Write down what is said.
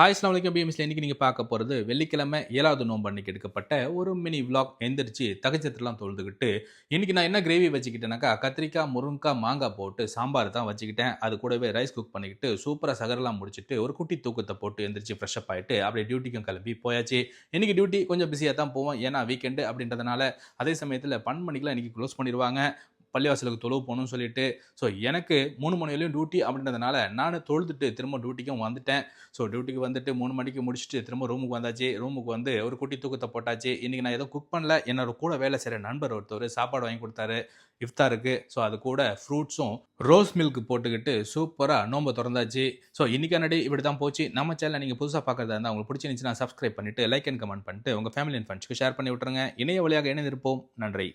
Hi இஸ்லாம் வலைக்கம் பிஎம்எஸ்ல இன்னைக்கு நீங்கள் பார்க்க போகிறது வெள்ளிக்கிழமை ஏழாவது நோம்பு அன்றைக்கி எடுக்கப்பட்ட ஒரு மினி விளாக் எந்திரிச்சு தகச்சத்துலாம் தொழுதுகிட்டு இன்றைக்கி நான் என்ன கிரேவி வச்சுக்கிட்டேனாக்கா கத்திரிக்காய் முருங்கக்காய் மாங்காய் போட்டு சாம்பார் தான் வச்சுக்கிட்டேன். அது கூடவே ரைஸ் குக் பண்ணிக்கிட்டு சூப்பராக சகரெல்லாம் முடிச்சுட்டு ஒரு குட்டி தூக்கத்தை போட்டு எந்திரிச்சு ஃப்ரெஷ்அப் ஆகிட்டு அப்படியே டியூட்டிக்கும் கிளம்பி போயாச்சு. இன்றைக்கி டியூட்டி கொஞ்சம் பிஸியாக தான் போவோம். ஏன்னா வீக்கெண்டு அப்படின்றதுனால அதே சமயத்தில் பன் மணிக்கெலாம் இன்றைக்கி க்ளோஸ் பண்ணிடுவாங்க பள்ளிவாசலுக்கு தொழுவு போகணும்னு சொல்லிட்டு ஸோ எனக்கு மூணு மணி வரையும் டியூட்டி அப்படின்றதுனால நான் தொழுதுட்டு திரும்ப டியூட்டிக்கும் வந்துட்டேன். ஸோ டியூட்டிக்கு வந்துட்டு மூணு மணிக்கு முடிச்சுட்டு திரும்ப ரூமுக்கு வந்தாச்சு. ரூமுக்கு வந்து ஒரு குட்டி தூக்கத்தை போட்டாச்சு. இன்றைக்கி நான் எதுவும் குக் பண்ணல. என்னோட கூட வேலை செய்கிற நண்பர் ஒருத்தர் சாப்பாடு வாங்கி கொடுத்தாரு இஃப்தாருக்கு. ஸோ அது கூட ஃப்ரூட்ஸும் ரோஸ் மில்க் போட்டுக்கிட்டு சூப்பராக நோம்பை திறந்தாச்சு. ஸோ இன்னைக்கான இப்படி தான் போச்சு. நம்ம சேனலை நீங்கள் புதுசாக பார்க்குறதா இருந்தால் உங்களுக்கு பிடிச்சிருந்துச்சுன்னா சப்ஸ்கிரைப் பண்ணிவிட்டு லைக் அண்ட் கமெண்ட் பண்ணிட்டு உங்கள் ஃபேமிலி அண்ட் ஃப்ரெண்ட்ஸ்க்கு ஷேர் பண்ணி விட்டுருங்க. இணைய வழியாக இணைந்திருப்போம். நன்றி.